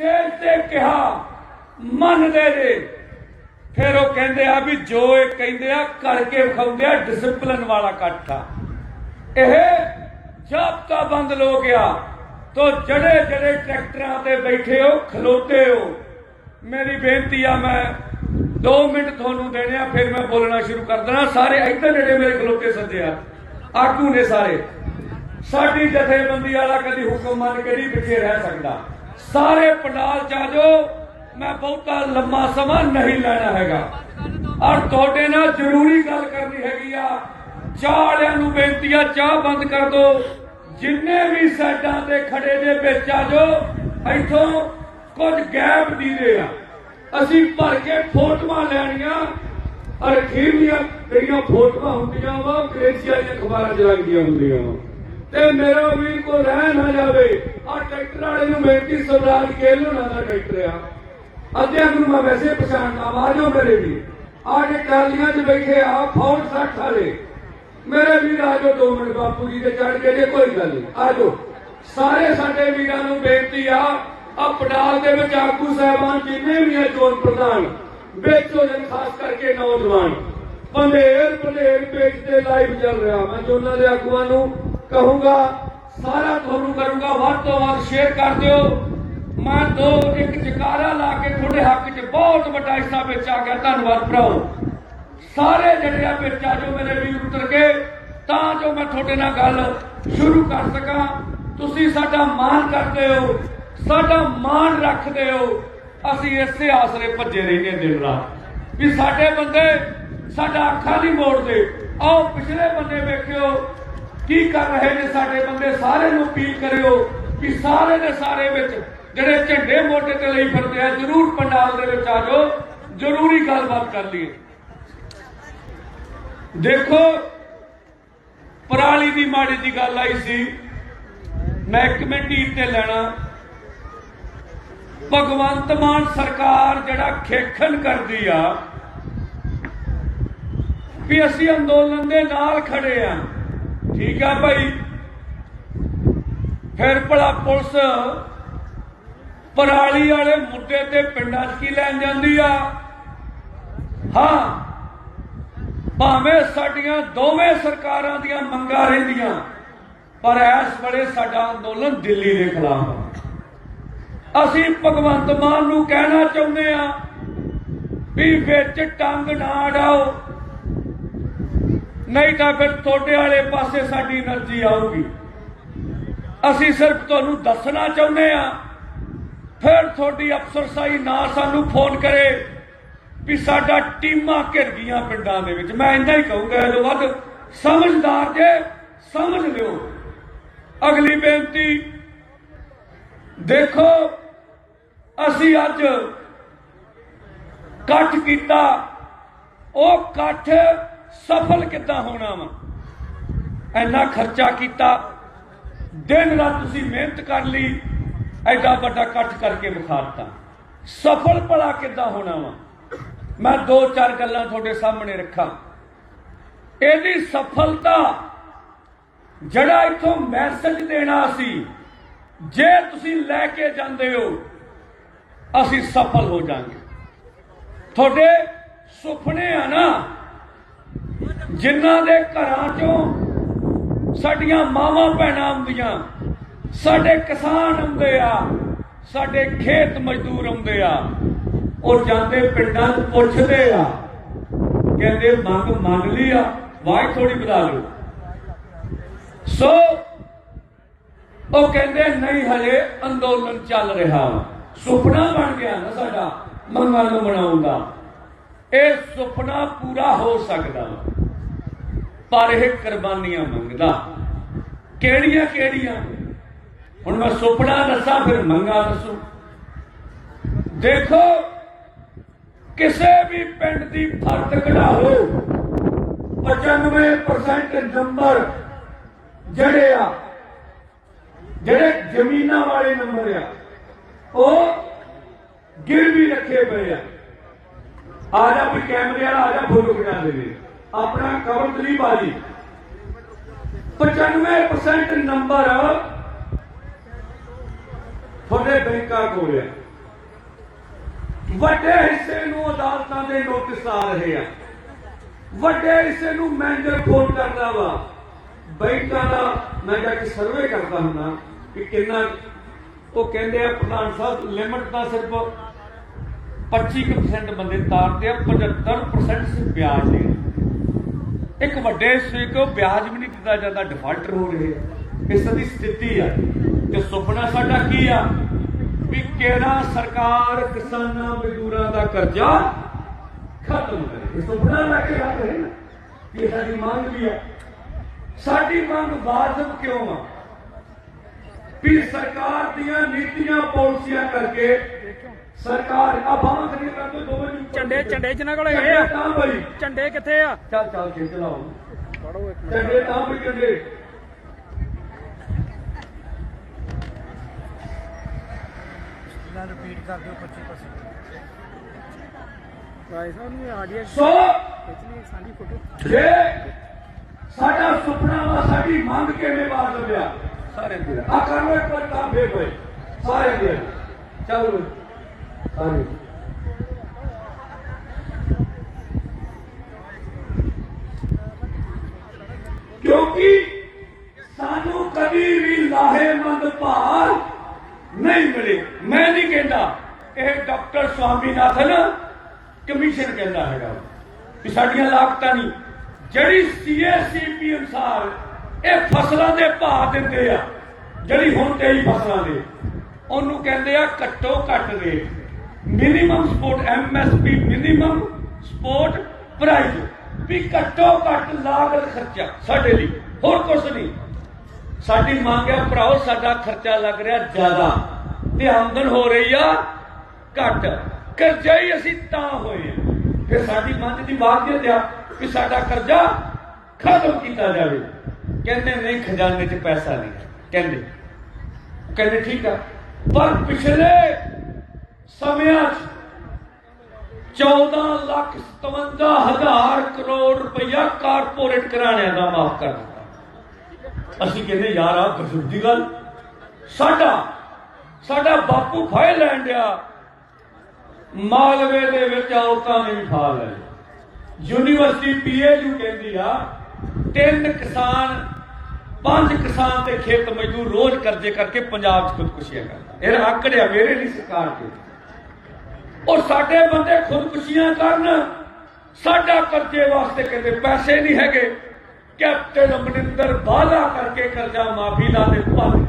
Stage ਤੇ ਕਿਹਾ ਮੰਨਦੇ ਜੇ। ਫਿਰ ਉਹ ਕਹਿੰਦੇ ਆ ਵੀ ਜੋ ਇਹ ਕਹਿੰਦੇ ਆ, ਕਰਕੇ ਵਿਖਾਉਂਦੇ ਆ ਡਿਸਪਲਿਨ ਵਾਲਾ ਇਕੱਠ। ਆ ਇਹ ਜਾਬਤਾ ਬੰਦ ਲੋਕ ਆ ਤੋ ਜੜੇ ਜੜੇ ਟਰੈਕਟਰਾਂ ਤੇ ਬੈਠੇ ਹੋ, ਖਲੋਤੇ ਹੋ। ਮੇਰੀ ਬੇਨਤੀ ਆ, ਮੈਂ 2 ਮਿੰਟ ਤੁਹਾਨੂੰ ਦੇਣੇ ਆ, ਫਿਰ ਮੈਂ ਬੋਲਣਾ ਸ਼ੁਰੂ ਕਰ ਦੇਣਾ ਸਾਰੇ ਇੱਧਰ ਨੇੜੇ ਮੇਰੇ ਖਲੋਤੇ ਸੱਦੇ ਆ। ਆਗੂ ਨੇ ਸਾਰੇ। ਸਾਡੀ ਜਥੇਬੰਦੀ ਵਾਲਾ ਕਦੀ ਹੁਕਮ ਮੰਨ ਕੇ ਨਹੀਂ ਪਿੱਛੇ ਰਹਿ ਸਕਦਾ। ਸਾਰੇ ਪੰਡਾਲ ਚ ਆ ਜਾਓ ਮੈਂ ਬਹੁਤਾ ਲੰਮਾ ਸਮਾਂ ਨਹੀਂ ਲੈਣਾ ਹੈਗਾ। ਔਰ ਤੁਹਾਡੇ ਨਾਲ ਜ਼ਰੂਰੀ ਗੱਲ ਕਰਨੀ ਹੈਗੀ ਆ। ਚਾਹ ਵਾਲਿਆਂ ਨੂੰ ਬੇਨਤੀ ਆ, ਚਾਹ ਬੰਦ ਕਰ ਦਿਓ। ਜਿੰਨੇ ਵੀ ਸਾਈਡਾਂ ਤੇ ਖੜੇ ਦੇ ਵਿੱਚ ਆ ਜਾਓ। ਇੱਥੋਂ ਕੁਝ ਗੈਪ ਦੀਦੇ ਆ ਅਸੀਂ ਭਰ ਕੇ ਫੋਟੋਆਂ ਲੈਣੀਆਂ। ਔਰ ਅਖੀਰਲੀਆਂ ਜਿਹੜੀਆਂ ਫੋਟੋਆਂ ਹੁੰਦੀਆਂ ਵਾ ਅੰਗਰੇਜ਼ੀਆਂ ਦੀਆਂ ਅਖਬਾਰਾਂ 'ਚ ਲੱਗਦੀਆਂ ਹੁੰਦੀਆਂ ਵਾ। ਤੇ ਮੇਰਾ ਵੀਰ ਕੋ ਰਹਿ ਨਾ ਜਾਵੇ ਆ ਟਰੈਕਟਰ ਵਾਲੇ ਨੂੰ ਬੇਨਤੀ ਸਰਦਾਰ ਕੇਲ ਹੋਣਾ ਦਾ ਟਰੈਕਟਰ ਆ। ਅੱਧਿਆਂ ਨੂੰ ਮੈਂ ਵੈਸੇ ਪਛਾਣਦਾ ਆਵਾਜ਼ੋ ਮੇਰੇ ਵੀ ਆ ਕੇ ਟਾਲੀਆਂ 'ਚ ਬੈਠੇ ਆ, ਫੌਜ 60 ਵਾਲੇ। ਮੇਰੇ ਵੀਰ, ਆ 2 ਮਿੰਟ ਬਾਪੂ ਜੀ ਦੇ ਚੜ ਕੇ ਜੇ ਕੋਈ ਗੱਲ ਨਹੀਂ। ਆ ਜਾਓ। ਸਾਰੇ ਸਾਡੇ ਵੀਰਾਂ ਨੂੰ ਬੇਨਤੀ ਆ ਆ ਪਟਾਲ ਦੇ ਵਿੱਚ ਆਗੂ ਸਾਹਿਬਾਨ ਜਿੰਨੇ ਵੀ ਆ ਚੋਣ ਪ੍ਰਧਾਨ, ਵੇਚੋ ਹੋ ਖਾਸ ਕਰਕੇ ਨੌਜਵਾਨ। ਪੰਧੇਰ ਪੰਧੇਰ ਪੇਜ ਤੇ ਲਾਈਵ ਚੱਲ ਰਿਹਾ। ਮੈਂ ਚੋਣਾਂ ਦੇ ਆਗੂਆਂ ਨੂੰ ਕਹੂੰਗਾ, ਸਾਰਾ ਤੁਹਾਨੂੰ ਕਰੂੰਗਾ, ਵੱਧ ਤੋਂ ਵੱਧ ਸ਼ੇਅਰ ਕਰ ਦਿਓ। ਮੈਂ ਦੋ, ਇੱਕ ਜਕਾਰਾ ਲਾ ਕੇ ਤੁਹਾਡੇ ਹੱਕ 'ਚ ਬਹੁਤ ਵੱਡਾ ਹਿੱਸਾ ਵਿੱਚ ਆ ਗਿਆ। ਧੰਨਵਾਦ ਭਰਾਓ। ਸਾਰੇ ਜਿਹੜੇ ਆ ਵਿੱਚ ਆ ਜਾਓ ਮੇਰੇ ਵੀਰ ਉਤਰ ਕੇ ਤਾਂ ਜੋ ਮੈਂ ਤੁਹਾਡੇ ਨਾਲ ਗੱਲ ਸ਼ੁਰੂ ਕਰ ਸਕਾਂ। ਤੁਸੀਂ ਸਾਡਾ ਮਾਣ ਕਰਦੇ ਹੋ, ਸਾਡਾ ਮਾਣ ਰੱਖਦੇ ਹੋ। ਅਸੀਂ ਇਸੇ ਆਸਰੇ ਭੱਜੇ ਰਹਿੰਦੇ ਦਿਨ ਰਾਤ। ਵੀ ਸਾਡੇ ਬੰਦੇ, ਸਾਡਾ ਅੱਖਾਂ ਨਹੀਂ ਮੋੜਦੇ ਆਓ ਪਿਛਲੇ ਬੰਦੇ ਵੇਖਿਓ ਕੀ ਕਰ ਰਹੇ ਨੇ ਸਾਡੇ ਬੰਦੇ ਸਾਰੇ ਨੂੰ ਅਪੀਲ ਕਰਿਓ ਕਿ ਸਾਰੇ ਦੇ ਸਾਰੇ ਵਿੱਚ ਜਿਹੜੇ ਝੰਡੇ ਮੋਟੇ ਤੇ ਲਈ ਫਿਰਦੇ ਆ, ਜਰੂਰ ਪੰਡਾਲ ਦੇ ਵਿੱਚ ਆ ਜਾਓ, ਜ਼ਰੂਰੀ ਗੱਲਬਾਤ ਕਰ ਲਈਏ। ਦੇਖੋ, ਪਰਾਲੀ ਦੀ ਮਾੜੀ ਦੀ ਗੱਲ ਆਈ ਸੀ, ਮੈਂ ਇੱਕ ਮਿੰਟ ਤੇ ਲੈਣਾ। ਭਗਵੰਤ ਮਾਨ ਸਰਕਾਰ ਜਿਹੜਾ ਖੇਖਣ ਕਰਦੀ ਆ, ਵੀ ਅਸੀਂ ਅੰਦੋਲਨ ਦੇ ਨਾਲ ਖੜੇ ਆ। ਠੀਕ ਆ ਭਾਈ। ਫਿਰ ਭਲਾ ਪੁਲਿਸ ਪਰਾਲੀ ਵਾਲੇ ਮੁੱਦੇ ਤੇ ਪਿੰਡਾਂ 'ਚ ਕੀ ਲੈਣ ਜਾਂਦੀ ਆ? ਹਾਂ। ਭਾਵੇਂ ਸਾਡੀਆਂ ਦੋਵੇਂ ਸਰਕਾਰਾਂ ਦੀਆਂ ਮੰਗਾਂ ਰਹਿੰਦੀਆਂ, ਪਰ ਇਸ ਵੇਲੇ ਸਾਡਾ ਅੰਦੋਲਨ ਦਿੱਲੀ ਦੇ ਖਿਲਾਫ ਆ। ਅਸੀਂ ਭਗਵੰਤ ਮਾਨ ਨੂੰ ਕਹਿਣਾ ਚਾਹੁੰਦੇ ਆ ਵੀ ਵਿੱਚ ਟੰਗ ਨਾ ਅਡਾਓ ਨਹੀਂ ਤਾਂ ਫਿਰ ਤੁਹਾਡੇ ਵਾਲੇ ਪਾਸੇ ਸਾਡੀ એનર્ਜੀ ਆਊਗੀ। ਅਸੀਂ ਸਿਰਫ ਤੁਹਾਨੂੰ ਦੱਸਣਾ ਚਾਹੁੰਦੇ ਆ ਫਿਰ ਤੁਹਾਡੀ ਅਫਸਰਸਾਈ ਨਾ ਸਾਨੂੰ ਫੋਨ ਕਰੇ ਵੀ ਸਾਡਾ ਟੀਮਾਂ ਘਿਰ ਗਈਆਂ ਪਿੰਡਾਂ ਦੇ ਵਿੱਚ। ਮੈਂ ਇੰਨਾ ਹੀ ਕਹੂੰਗਾ, ਇਹ ਤੋਂ ਵੱਧ ਸਮਝਦਾਰ ਜੇ ਸਮਝ ਲਿਓ। ਅਗਲੀ ਬੇਨਤੀ, ਦੇਖੋ, ਅਸੀਂ ਅੱਜ ਕੱਟ ਕੀਤਾ। ਉਹ ਕੱਠ ਸਫਲ ਕਿੱਦਾਂ ਹੋਣਾ ਵਾ? ਇੰਨਾ ਖਰਚਾ ਕੀਤਾ, ਦਿਨ ਰਾਤ ਤੁਸੀਂ ਮਿਹਨਤ ਕਰ ਲਈ, ਐਡਾ ਵੱਡਾ ਇਕੱਠ ਕਰਕੇ ਵਿਖਾਤਾ ਸਫਲ ਭਲਾ ਕਿੱਦਾਂ ਹੋਣਾ ਵਾ? ਮੈਂ ਦੋ ਚਾਰ ਗੱਲਾਂ ਤੁਹਾਡੇ ਸਾਹਮਣੇ ਰੱਖਾਂ। ਇਹਦੀ ਸਫਲਤਾ ਜਿਹੜਾ ਇਥੋਂ ਮੈਸੇਜ ਦੇਣਾ ਸੀ, ਜੇ ਤੁਸੀਂ ਲੈ ਕੇ ਜਾਂਦੇ ਹੋ, ਅਸੀਂ ਸਫਲ ਹੋ ਜਾਾਂਗੇ। ਤੁਹਾਡੇ ਸੁਪਨੇ ਆ ਨਾ ਜਿਨ੍ਹਾਂ ਦੇ ਘਰਾਂ ਚੋਂ ਸਾਡੀਆਂ ਮਾਵਾਂ ਭੈਣਾਂ ਆਉਂਦੀਆਂ, ਸਾਡੇ ਕਿਸਾਨ ਆਉਂਦੇ ਆ, ਸਾਡੇ ਖੇਤ ਮਜ਼ਦੂਰ ਆਉਂਦੇ ਆ, ਉਹ ਜਾਂਦੇ ਪਿੰਡਾਂ 'ਚ ਪੁੱਛਦੇ ਆ, ਕਹਿੰਦੇ, ਮੰਗ ਮੰਗ ਲਈ ਆ ਵਾਹ ਥੋੜੀ ਵਧਾ ਲਓ ਸੋ ਉਹ ਕਹਿੰਦੇ, ਨਹੀਂ ਹਲੇ ਅੰਦੋਲਨ ਚੱਲ ਰਿਹਾ ਸੁਪਨਾ ਬਣ ਗਿਆ ਨਾ ਸਾਡਾ ਮੰਗਾਂ ਨੂੰ ਬਣਾਉਣ ਦਾ। ਇਹ ਸੁਪਨਾ ਪੂਰਾ ਹੋ ਸਕਦਾ ਪਰ ਇਹ ਕੁਰਬਾਨੀਆਂ ਮੰਗਦਾ। ਕਿਹੜੀਆਂ ਕਿਹੜੀਆਂ? ਹੁਣ ਮੈਂ ਸੁਪਨਾ ਦੱਸਾਂ, ਫਿਰ ਮੰਗਾ ਦੱਸੋ। ਦੇਖੋ, ਕਿਸੇ ਵੀ ਪਿੰਡ ਦੀ ਫਰਦ ਕਢਾਓ। 95% ਨੰਬਰ ਜਿਹੜੇ ਆ, ਜਿਹੜੇ ਜ਼ਮੀਨਾਂ ਵਾਲੇ ਨੰਬਰ ਆ, ਉਹ ਗਿਰਵੀ ਰੱਖੇ ਪਏ ਆ। ਆ ਜਾ ਵੀ ਕੈਮਰੇ ਵਾਲਾ, ਆ ਜਾ ਫੋਟੋ ਖਿਚਾ ਦੇਵੇ ਆਪਣਾ ਕਵਰ ਦਲੀਪ ਆ ਜੀ। 95% ਨੰਬਰ ਤੁਹਾਡੇ ਬੈਂਕਾਂ ਕੋਲ ਆ। ਵੱਡੇ ਹਿੱਸੇ ਨੂੰ ਅਦਾਲਤਾਂ ਦੇ ਨੋਟਿਸ ਆ ਰਹੇ ਆ। ਵੱਡੇ ਹਿੱਸੇ ਨੂੰ ਮੈਨੇਜਰ ਫੋਨ ਕਰਦਾ ਵਾ, ਬੈਂਕਾਂ ਦਾ ਮੈਂ ਜਾ ਕੇ ਸਰਵੇ ਕਰਦਾ ਹੁੰਦਾ ਕਿ ਕਿੰਨਾ, ਉਹ ਕਹਿੰਦੇ ਆ ਪ੍ਰਧਾਨ ਸਾਹਿਬ ਲਿਮਟ ਤਾਂ ਸਿਰਫ 25% ਬੰਦੇ ਤਾਰਦੇ ਆ 75% ਸਿਰਫ ਵਿਆਜ ਦੇ ਇੱਕ ਵੱਡੇ ਹਿੱਸੇ ਕੋ ਵਿਆਜ ਵੀ ਨਹੀਂ ਦਿੱਤਾ ਜਾਂਦਾ ਡਿਫਾਲਟਰ ਹੋ ਰਹੇ ਆ। ਇਸ ਦੀ ਸਥਿਤੀ ਆ। ਤੇ ਸੁਪਨਾ ਸਾਡਾ ਕੀ ਆ? ਵੀ ਕਿਹੜਾ ਸਰਕਾਰ ਕਿਸਾਨਾਂ ਮਜ਼ਦੂਰਾਂ ਦਾ ਕਰਜ਼ਾ ਖਤਮ ਕਰੇ। ਇਹ ਸੁਪਨਾ ਲੈ ਕੇ ਰੱਖ ਰਹੇ ਨਾ। ਇਹ ਸਾਡੀ ਮੰਗ ਵੀ ਆ? ਸਾਡੀ ਮੰਗ ਵਾਜਬ ਕਿਉਂ ਆ? ਵੀ ਸਰਕਾਰ ਦੀਆਂ ਨੀਤੀਆਂ ਪਾਲਿਸੀਆਂ ਕਰਕੇ ਸਰਕਾਰ ਆ ਬਾਹਾਂ ਖੜੀ ਕਰ ਦੋ ਦੋਵੇਂ ਨੂੰ ਝੰਡੇ ਝੰਡੇ ਜਿਨ੍ਹਾਂ ਕੋਲ ਹੈਗੇ ਆ। ਤਾਂ ਬਈ। ਝੰਡੇ ਕਿੱਥੇ ਆ? ਚੱਲ ਚੱਲ ਕੇ ਚਲਾਓ ਫੜੋ ਇੱਕ ਝੰਡੇ ਤਾਂ ਵੀ ਝੰਡੇ। ਮਿੰਟ ਰਿਪੀਟ ਕਰ ਦਿਓ 25% ਭਾਈ ਸਾਹਿਬ ਨੂੰ ਆਡੀਅנס ਸੋ ਪਿਛਲੀ ਸਾਡੀ ਫੋਟੋ ਜੇ ਸਾਡਾ ਸੁਪਨਾ ਵਾ ਸਾਡੀ ਮੰਗ ਕਿਵੇਂ ਬਾਤ ਲਿਆ ਸਾਰੇ ਦੇ ਆ ਕਰ ਲੋ ਫੇਰ ਹੋਏ ਸਾਰੇ ਦੇ ਚਲੋ ਸਾਰੇ ਕਿਉਂਕਿ ਸਾਨੂੰ ਕਦੀ ਵੀ ਲਾਹੇਮੰਦ ਭਾਰ ਨਹੀਂ ਮਿਲੇ। ਮੈਂ ਨਹੀਂ ਕਹਿੰਦਾ ਇਹ ਡਾਕਟਰ ਸਵਾਮੀਨਾਥਨ ਕਮਿਸ਼ਨ ਕਹਿੰਦਾ ਹੈਗਾ। ਕਿ ਸਾਡੀਆਂ ਲਾਗਤਾਂ ਨਹੀਂ। ਜਿਹੜੀ ਸੀਐਸਸੀਪੀ ਅਨੁਸਾਰ ਇਹ ਫਸਲਾਂ ਦੇ ਭਾਅ ਦਿੰਦੇ ਆ, ਜਿਹੜੀ ਹੁਣ ਤੇਈ ਫਸਲਾਂ ਦੇ ਉਹਨੂੰ ਕਹਿੰਦੇ ਆ ਘੱਟੋ ਘੱਟ rate. Minimum support MSP minimum support price ਵੀ ਘੱਟੋ ਘੱਟ ਲਾਗਤ ਖਰਚਾ ਸਾਡੇ ਲਈ। ਹੋਰ ਕੁਝ ਨਹੀਂ। ਸਾਡੀ ਮੰਗ ਹੈ ਭਰਾਓ, ਸਾਡਾ ਖਰਚਾ ਲੱਗ ਰਿਹਾ ਜ਼ਿਆਦਾ। ਤੇ ਆਮਦਨ ਹੋ ਰਹੀ ਆ ਘੱਟ। ਕਰਜ਼ਾ ਹੀ ਅਸੀਂ ਤਾਂ ਹੋਏ ਆ, ਫਿਰ ਸਾਡੀ ਮੰਗ ਦੀ ਬਾਤ ਆ ਕਿ ਸਾਡਾ ਕਰਜ਼ਾ ਖਤਮ ਕੀਤਾ ਜਾਵੇ। ਕਹਿੰਦੇ ਨਹੀਂ, ਖਜ਼ਾਨੇ 'ਚ ਪੈਸਾ ਨਹੀਂ ਹੈ। ਕਹਿੰਦੇ ਕਹਿੰਦੇ ਠੀਕ ਆ, ਪਰ ਪਿਛਲੇ ਸਮਿਆਂ 'ਚ 14 ਲੱਖ 57 ਹਜ਼ਾਰ ਕਰੋੜ ਰੁਪਇਆ ਕਾਰਪੋਰੇਟ ਕਰਾਣਿਆਂ ਦਾ ਮਾਫ ਕਰ ਦਿੱਤਾ। ਅਸੀਂ ਕਹਿੰਦੇ, ਯਾਰ ਆ ਗਜ਼ਬ ਦੀ ਗੱਲ। ਸਾਡਾ ਸਾਡਾ ਬਾਪੂ ਫਾਇਲ ਲੈਣ ਡਿਆ। ਮਾਲਵੇ ਦੇ ਵਿੱਚ ਔਰਤਾਂ ਨੇ ਵੀ ਫਾਲ ਲੈ ਯੂਨੀਵਰਸਿਟੀ ਪੀਏਯੂ ਕਹਿੰਦੀ ਆ ਤਿੰਨ ਕਿਸਾਨ, ਪੰਜ ਕਿਸਾਨ ਤੇ ਖੇਤ ਮਜ਼ਦੂਰ ਰੋਜ਼ ਕਰਜ਼ੇ ਕਰਕੇ ਪੰਜਾਬ 'ਚ ਖੁਦਕੁਸ਼ੀਆਂ ਕਰਦੇ। ਇਹ ਆਕੜਿਆ ਮੇਰੇ ਲਈ ਸਰਕਾਰ ਤੇ ਔਰ ਸਾਡੇ ਬੰਦੇ ਖੁਦਕੁਸ਼ੀਆਂ ਕਰਨ, ਸਾਡਾ ਕਰਜ਼ੇ ਵਾਸਤੇ ਕਹਿੰਦੇ ਪੈਸੇ ਨਹੀਂ ਹੈਗੇ। ਕੈਪਟਨ ਅਮਰਿੰਦਰ ਵਾਅਦਾ ਕਰਕੇ ਕਰਜ਼ਾ ਮਾਫੀ ਦਾ ਦੇ ਭੱਜ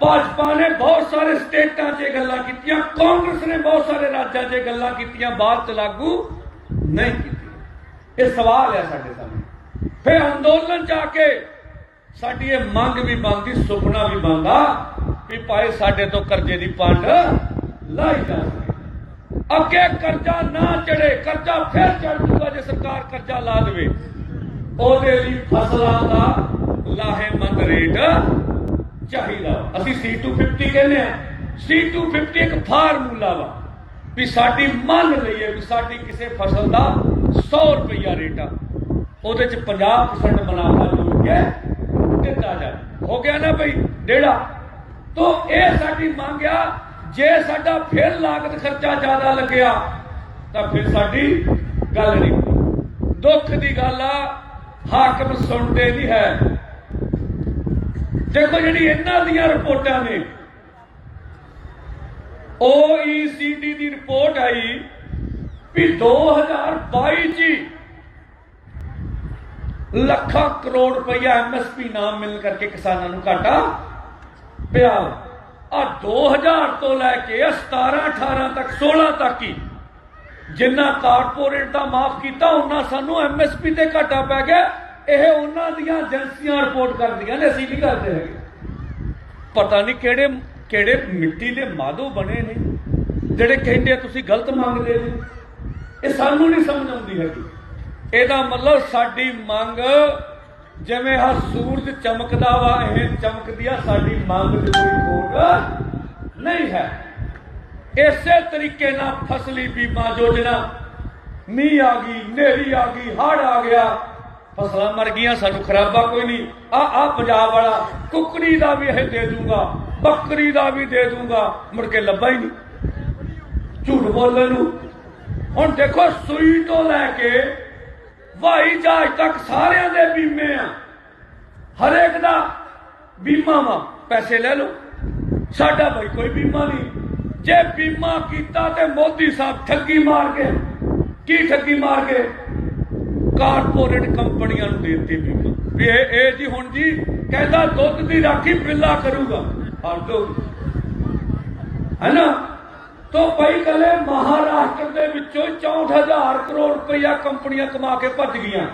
ਭਾਜਪਾ ਨੇ ਬਹੁਤ ਸਾਰੇ ਸਟੇਟਾਂ 'ਚ ਗੱਲਾਂ ਕੀਤੀਆਂ, ਕਾਂਗਰਸ ਨੇ ਬਹੁਤ ਸਾਰੇ ਰਾਜਾਂ 'ਚ ਗੱਲਾਂ ਕੀਤੀਆਂ, ਬਾਅਦ 'ਚ ਲਾਗੂ ਨਹੀਂ ਕੀਤੀ ਇਹ ਸਵਾਲ ਹੈ ਸਾਡੇ ਸਾਹਮਣੇ। ਫਿਰ ਅੰਦੋਲਨ 'ਚ ਆ ਕੇ ਸਾਡੀ ਇਹ ਮੰਗ ਵੀ ਬਣਦੀ, ਸੁਪਨਾ ਵੀ ਬਣਦਾ ਵੀ ਭਾਈ ਸਾਡੇ ਤੋਂ ਕਰਜ਼ੇ ਦੀ ਪੰਡ ਲਾਈ ਜਾ ਅੱਗੇ ਕਰਜ਼ਾ ਨਾ ਚੜੇ ਕਰਜ਼ਾ ਫਿਰ ਚੜ ਜੂਗਾ ਜੇ ਸਰਕਾਰ ਕਰਜ਼ਾ ਲਾ ਦੇਵੇ। ਉਹਦੇ ਲਈ ਫਸਲਾਂ ਦਾ ਲਾਹੇਮੰਦ ਰੇਟ ਚਾਹੀਦਾ। ਅਸੀਂ C250 ਕਹਿੰਦੇ ਆ C250 ਇੱਕ ਫਾਰਮੂਲਾ ਵਾ ਵੀ ਸਾਡੀ ਮੰਨ ਲਈਏ ਵੀ ਸਾਡੀ ਕਿਸੇ ਫਸਲ ਦਾ 100 ਰੁਪਈਆ ਰੇਟ ਆ। ਉਹਦੇ ਚ 50% ਮੁਨਾਫਾ ਜੋੜ ਕੇ ਦਿੱਤਾ ਜਾਵੇ। ਹੋ ਗਿਆ ਨਾ ਭਈ ਡੇੜਾ ਤੋ ਇਹ ਸਾਡੀ ਮੰਗ ਆ, ਜੇ ਸਾਡਾ ਫਿਰ ਲਾਗਤ ਖਰਚਾ ਜ਼ਿਆਦਾ ਲੱਗਿਆ, ਤਾਂ ਫਿਰ ਸਾਡੀ ਗੱਲ ਨਹੀਂ ਦੁੱਖ ਦੀ ਗੱਲ ਆ, ਹਾਕਮ ਸੁਣਦੇ ਨਹੀਂ ਹੈ। ਦੇਖੋ ਜਿਹੜੀ ਇਹਨਾਂ ਦੀਆਂ ਰਿਪੋਰਟਾਂ ਨੇ OECD ਦੀ ਰਿਪੋਰਟ ਆਈ ਵੀ 2022 ਚ ਹੀ ਲੱਖਾਂ ਕਰੋੜ ਰੁਪਈਆ ਐਮਐਸਪੀ ਨਾ ਮਿਲਣ ਕਰਕੇ ਕਿਸਾਨਾਂ ਨੂੰ ਘਾਟਾ ਪਿਆ। ਆ 2000 ਤੋਂ ਲੈ ਕੇ 17 18 ਤੱਕ 16 ਤੱਕ ਹੀ ਜਿੰਨਾ ਕਾਰਪੋਰੇਟ ਦਾ ਮਾਫ ਕੀਤਾ ਉਹਨਾਂ ਸਾਨੂੰ ਐਮਐਸਪੀ ਤੇ ਘਾਟਾ ਪੈ ਗਿਆ। ਇਹ ਉਹਨਾਂ ਦੀਆਂ ਏਜੰਸੀਆਂ ਰਿਪੋਰਟ ਕਰਦੀਆਂ ਨੇ, ਅਸੀਂ ਨਹੀਂ ਕਰਦੇ ਹੈਗੇ। ਪਤਾ ਨਹੀਂ ਕਿਹੜੇ ਕਿਹੜੇ ਮਿੱਟੀ ਦੇ ਮਾਧੋ ਬਣੇ ਨੇ, ਜਿਹੜੇ ਕਹਿੰਦੇ ਤੁਸੀਂ ਗਲਤ ਮੰਗਦੇ ਨੇ। ਇਹ ਸਾਨੂੰ ਨਹੀਂ ਸਮਝ ਆਉਂਦੀ ਹੈਗੀ। ਇਹਦਾ ਮਤਲਬ ਸਾਡੀ ਮੰਗ ਜਿਵੇਂ ਆ ਸੂਰਜ ਚਮਕਦਾ ਵਾ, ਇਹ ਚਮਕਦੀ ਆ, ਸਾਡੀ ਮੰਗ ਦੀ ਕੋਈ ਖੋਟ ਨਹੀਂ ਹੈ। ਇਸੇ ਤਰੀਕੇ ਨਾਲ ਫਸਲੀ ਬੀਮਾ ਯੋਜਨਾ, ਮੀਂਹ ਆ ਗਈ ਨੇਰੀ ਆ ਗਈ ਹੜ ਆ ਗਿਆ, ਫਸਲਾਂ ਮਰ ਗਈਆਂ, ਸਾਨੂੰ ਖਰਾਬਾ ਕੋਈ ਨਹੀਂ। ਆ ਆ ਪੰਜਾਬ ਵਾਲਾ ਕੁਕੜੀ ਦਾ ਵੀ ਇਹ ਦੇ ਦੂੰਗਾ, ਬੱਕਰੀ ਦਾ ਵੀ ਦੇ ਦੂੰਗਾ, ਮੁੜ ਕੇ ਲੱਭਾ ਹੀ ਨਹੀਂ। ਝੂਠ ਬੋਲਣ ਨੂੰ। ਹੁਣ ਦੇਖੋ, ਸੂਈ ਤੋਂ ਲੈ ਕੇ ਹਵਾਈ ਜਹਾਜ਼ ਤੱਕ ਸਾਰਿਆਂ ਦੇ ਬੀਮੇ ਆ। ਹਰੇਕ ਦਾ ਬੀਮਾ ਵਾ, ਪੈਸੇ ਲੈ ਲਓ। ਸਾਡਾ ਭਾਈ ਕੋਈ ਬੀਮਾ ਨਹੀਂ। ਜੇ ਬੀਮਾ ਕੀਤਾ ਤੇ ਮੋਦੀ ਸਾਹਿਬ ਠੱਗੀ ਮਾਰ ਕੇ ਕੀ ਠੱਗੀ ਮਾਰ ਕੇ ਕਾਰਪੋਰੇਟ ਕੰਪਨੀਆਂ ਨੂੰ ਦੇ ਦਿੱਤੇ ਬੀਮਾ। ਵੀ ਇਹ ਇਹ ਜੀ ਹੁਣ ਜੀ ਕਹਿੰਦਾ ਦੁੱਧ ਦੀ ਰਾਖੀ ਬਿੱਲਾ ਕਰੂਗਾ। ਹਰ ਦੋ ਹੈ ਨਾ? ਤੋ ਭਾਈ ਕਲੇ ਮਹਾਰਾਸ਼ਟਰ ਦੇ ਵਿੱਚੋਂ 64000 ਕਰੋੜ ਰੁਪਇਆ ਕੰਪਨੀਆਂ ਕਮਾ ਕੇ ਭੱਜ ਗਈਆਂ।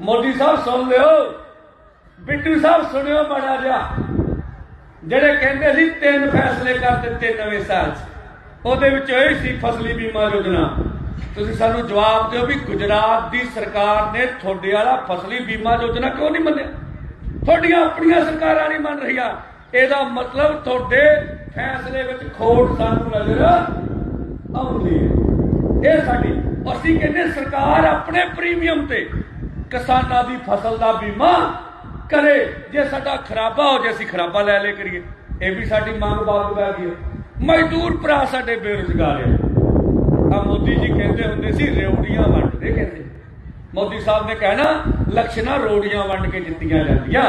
ਮੋਦੀ ਸਾਹਿਬ ਸੁਣ ਲਿਓ। ਬਿੱਟੂ ਸਾਹਿਬ ਸੁਣਿਓ ਮਾੜਾ ਜਿਹਾ। ਜਿਹੜੇ ਕਹਿੰਦੇ ਸੀ, ਤਿੰਨ ਫੈਸਲੇ ਕਰ ਦਿੱਤੇ ਨਵੇਂ ਸਾਲ 'ਚ। ਉਹਦੇ ਵਿੱਚ ਇਹ ਸੀ ਫਸਲੀ ਬੀਮਾ ਯੋਜਨਾ। ਤੁਸੀਂ ਸਾਨੂੰ ਜਵਾਬ ਦਿਓ ਵੀ ਗੁਜਰਾਤ ਦੀ ਸਰਕਾਰ ਨੇ ਤੁਹਾਡੇ ਵਾਲਾ ਫਸਲੀ ਬੀਮਾ ਯੋਜਨਾ ਕਿਉਂ ਨਹੀਂ ਮੰਨਿਆ? ਤੁਹਾਡੀਆਂ ਆਪਣੀਆਂ ਸਰਕਾਰਾਂ ਨਹੀਂ ਮੰਨ ਰਹੀਆਂ। ਇਹਦਾ ਮਤਲਬ ਤੁਹਾਡੇ ਫੈਸਲੇ ਵਿੱਚ ਖੋਟ ਸਾਨੂੰ ਨਜ਼ਰ ਆਉਂਦੀ ਹੈ। ਇਹ ਸਾਡੀ, ਅਸੀਂ ਕਹਿੰਦੇ ਸਰਕਾਰ ਆਪਣੇ ਪ੍ਰੀਮੀਅਮ ਤੇ ਕਿਸਾਨਾਂ ਦੀ ਫਸਲ ਦਾ ਬੀਮਾ ਕਰੇ, ਜੇ ਸਾਡਾ ਖਰਾਬਾ ਹੋ ਜੇ, ਅਸੀਂ ਖਰਾਬਾ ਲੈ ਲੈ ਕਰੀਏ। ਇਹ ਵੀ ਸਾਡੀ ਮੰਗ ਬਾਤ ਪੈ ਗਈ ਮਜ਼ਦੂਰ ਭਰਾ ਸਾਡੇ ਬੇਰੁਜ਼ਗਾਰ ਆ ਆ ਮੋਦੀ ਜੀ ਕਹਿੰਦੇ ਹੁੰਦੇ ਸੀ ਰੇਉੜੀਆਂ ਵੰਡਦੇ ਕਹਿੰਦੇ। ਮੋਦੀ ਸਾਹਿਬ ਨੇ ਕਹਿਣਾ ਲਕਸ਼ਣਾ ਰੋੜੀਆਂ ਵੰਡ ਕੇ ਜਿੱਤੀਆਂ ਜਾਂਦੀਆਂ।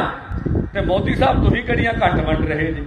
ਤੇ ਮੋਦੀ ਸਾਹਿਬ, ਤੁਸੀਂ ਕਿਹੜੀਆਂ ਘੱਟ ਵੰਡ ਰਹੇ ਜੀ?